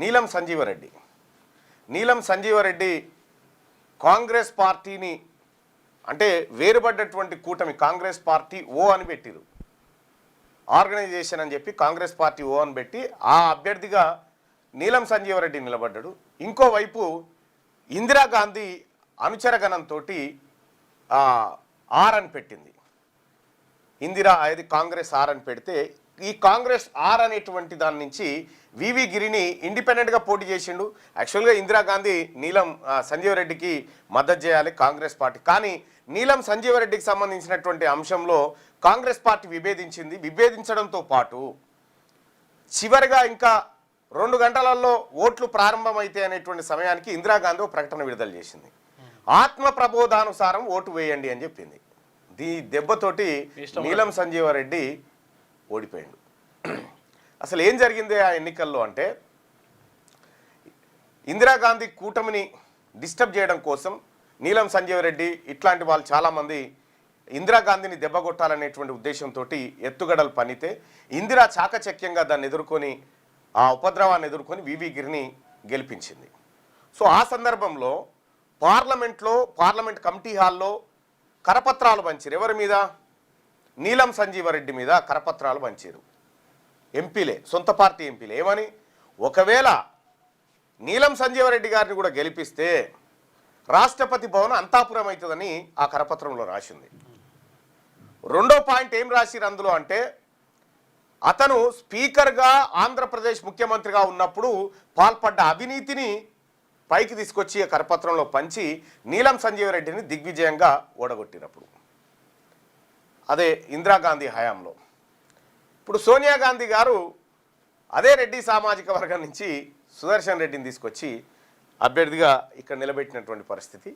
నీలం సంజీవరెడ్డి. నీలం సంజీవరెడ్డి కాంగ్రెస్ పార్టీని అంటే వేరుపడ్డటువంటి కూటమి కాంగ్రెస్ పార్టీ ఓ అని పెట్టిరు. ఆర్గనైజేషన్ అని చెప్పి కాంగ్రెస్ పార్టీ ఓ అని పెట్టి ఆ అభ్యర్థిగా నీలం సంజీవరెడ్డి నిలబడ్డాడు. ఇంకోవైపు ఇందిరాగాంధీ అనుచరగణంతో ఆర్ అని పెట్టింది. ఇందిరా అది కాంగ్రెస్ ఆర్ అని పెడితే ఈ కాంగ్రెస్ ఆర్ అనేటువంటి దాని నుంచి వివి గిరిని ఇండిపెండెంట్గా పోటీ చేసిండు. యాక్చువల్గా ఇందిరాగాంధీ నీలం సంజీవ్ రెడ్డికి మద్దతు చేయాలి కాంగ్రెస్ పార్టీ. కానీ నీలం సంజీవ్ రెడ్డికి సంబంధించినటువంటి అంశంలో కాంగ్రెస్ పార్టీ విభేదించింది. విభేదించడంతో పాటు చివరిగా ఇంకా రెండు గంటలలో ఓట్లు ప్రారంభమైతే అనేటువంటి సమయానికి ఇందిరాగాంధీ ఒక ప్రకటన విడుదల చేసింది. ఆత్మ ప్రబోధానుసారం ఓటు వేయండి అని చెప్పింది. దీ దెబ్బతోటి నీలం సంజీవరెడ్డి ఓడిపోయాడు. అసలు ఏం జరిగింది ఆ ఎన్నికల్లో అంటే ఇందిరాగాంధీ కూటమిని డిస్టర్బ్ చేయడం కోసం నీలం సంజీవ్ రెడ్డి ఇట్లాంటి వాళ్ళు చాలామంది ఇందిరాగాంధీని దెబ్బగొట్టాలనేటువంటి ఉద్దేశంతో ఎత్తుగడలు పనితే ఇందిరా చాకచక్యంగా దాన్ని ఎదుర్కొని ఆ ఉపద్రవాన్ని ఎదుర్కొని వివి గిరిని గెలిపించింది. సో ఆ సందర్భంలో పార్లమెంట్లో పార్లమెంట్ కమిటీ హాల్లో కరపత్రాలు పంచారు ఎవరి మీద? నీలం సంజీవరెడ్డి మీద కరపత్రాలు పంచారు ఎంపీలే సొంత పార్టీ ఎంపీలే. ఏమని? ఒకవేళ నీలం సంజీవరెడ్డి గారిని కూడా గెలిపిస్తే రాష్ట్రపతి భవన్ అంతాపురం అవుతుందని ఆ కరపత్రంలో రాసింది. రెండో పాయింట్ ఏం రాసిరు అందులో అంటే అతను స్పీకర్గా ఆంధ్రప్రదేశ్ ముఖ్యమంత్రిగా ఉన్నప్పుడు పాల్పడ్డ అవినీతిని పైకి తీసుకొచ్చి కరపత్రంలో పంచి నీలం సంజీవరెడ్డిని దిగ్విజయంగా ఓడగొట్టినప్పుడు. అదే ఇందిరాగాంధీ హయాంలో. ఇప్పుడు సోనియా గాంధీ గారు అదే రెడ్డి సామాజిక వర్గం నుంచి సుదర్శన్ రెడ్డిని తీసుకొచ్చి అభ్యర్థిగా ఇక్కడ నిలబెట్టినటువంటి పరిస్థితి.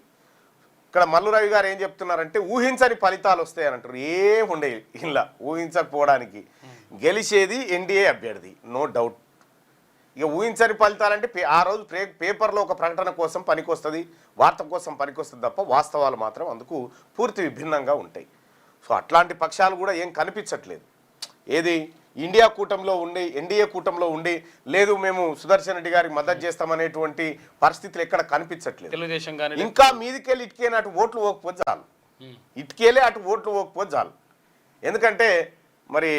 ఇక్కడ మల్లురవి గారు ఏం చెప్తున్నారంటే ఊహించని ఫలితాలు వస్తాయని అంటారు ఏం ఉండే ఇలా ఊహించకపోవడానికి. గెలిచేది ఎన్డీఏ అభ్యర్థి నో డౌట్. ఇక ఊహించని ఫలితాలంటే ఆ రోజు పే పేపర్లో ఒక ప్రకటన కోసం పనికొస్తుంది వార్త కోసం పనికొస్తుంది తప్ప వాస్తవాలు మాత్రం అందుకు పూర్తి విభిన్నంగా ఉంటాయి. సో అట్లాంటి పక్షాలు కూడా ఏం కనిపించట్లేదు. ఏది ఇండియా కూటమిలో ఉండి ఎన్డీఏ కూటమిలో ఉండి లేదు మేము సుదర్శన్ రెడ్డి గారికి మద్దతు చేస్తామనేటువంటి పరిస్థితులు ఎక్కడ కనిపించట్లేదు. తెలుగుదేశం ఇంకా మీదికెళ్ళి ఇటుకేనా అటు ఓట్లు పోకపోతే చాలు. ఇటుకేలే అటు ఓట్లు పోకపోతే చాలు. ఎందుకంటే మరి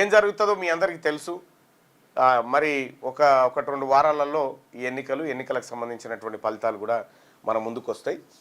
ఏం జరుగుతుందో మీ అందరికీ తెలుసు. మరి ఒక ఒకటి రెండు వారాలలో ఈ ఎన్నికలు ఎన్నికలకు సంబంధించినటువంటి ఫలితాలు కూడా మన ముందుకు వస్తాయి